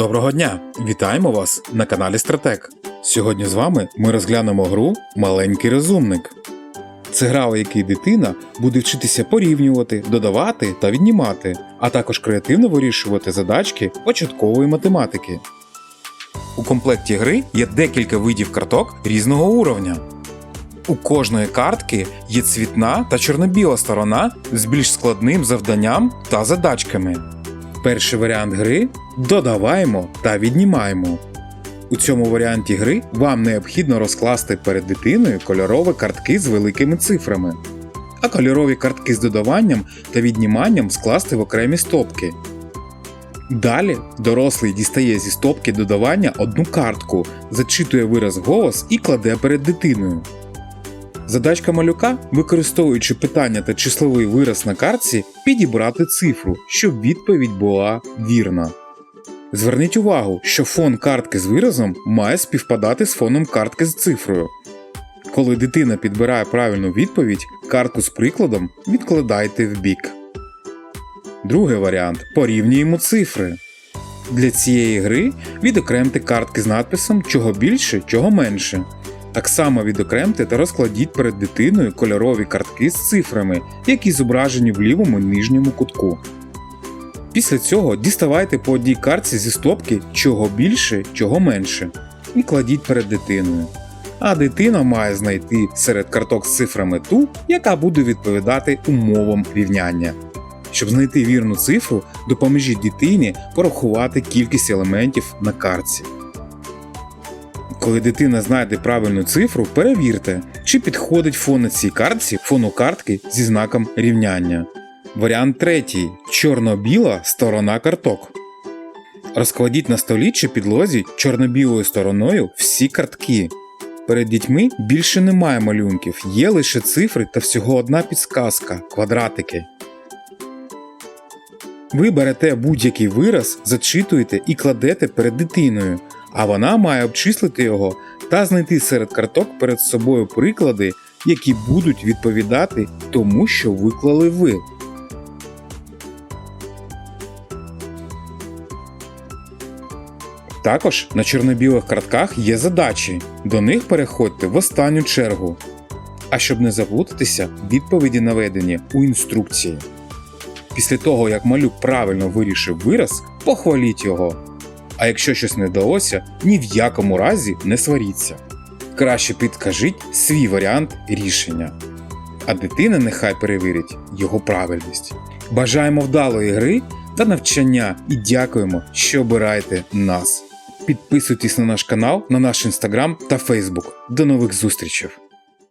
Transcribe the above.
Доброго дня! Вітаємо вас на каналі Стратек. Сьогодні з вами ми розглянемо гру Маленький розумник. Це гра, у якій дитина буде вчитися порівнювати, додавати та віднімати, а також креативно вирішувати задачки початкової математики. У комплекті гри є декілька видів карток різного уровня. У кожної картки є цвітна та чорно-біла сторона з більш складним завданням та задачками. Перший варіант гри додаваємо та віднімаємо. У цьому варіанті гри вам необхідно розкласти перед дитиною кольорові картки з великими цифрами, а кольорові картки з додаванням та відніманням скласти в окремі стопки. Далі дорослий дістає зі стопки додавання одну картку, зачитує вираз голос і кладе перед дитиною. Задачка малюка, використовуючи питання та числовий вираз на картці, підібрати цифру, щоб відповідь була вірна. Зверніть увагу, що фон картки з виразом має співпадати з фоном картки з цифрою. Коли дитина підбирає правильну відповідь, картку з прикладом відкладайте в бік. Другий варіант порівнюємо цифри. Для цієї гри відокремте картки з надписом чого більше, чого менше. Так само відокремте та розкладіть перед дитиною кольорові картки з цифрами, які зображені в лівому нижньому кутку. Після цього діставайте по одній картці зі стопки чого більше, чого менше, і кладіть перед дитиною. А дитина має знайти серед карток з цифрами ту, яка буде відповідати умовам рівняння. Щоб знайти вірну цифру, допоможіть дитині порахувати кількість елементів на картці. Коли дитина знайде правильну цифру, перевірте, чи підходить фон на цій картці фону картки зі знаком рівняння. Варіант третій. Чорно-біла сторона карток. Розкладіть на столі чи підлозі чорно-білою стороною всі картки. Перед дітьми більше немає малюнків, є лише цифри та всього одна підсказка квадратики. Ви берете будь-який вираз, зачитуєте і кладете перед дитиною, а вона має обчислити його та знайти серед карток перед собою приклади, які будуть відповідати тому, що виклали ви. Також на чорно-білих картках є задачі, до них переходьте в останню чергу. А щоб не заплутатися, відповіді наведені у інструкції. Після того, як малюк правильно вирішив вираз, похваліть його. А якщо щось не вдалося, ні в якому разі не сваріться. Краще підкажіть свій варіант рішення. А дитина нехай перевірить його правильність. Бажаємо вдалої гри та навчання і дякуємо, що обираєте нас. Підписуйтесь на наш канал, на наш інстаграм та фейсбук. До нових зустрічей!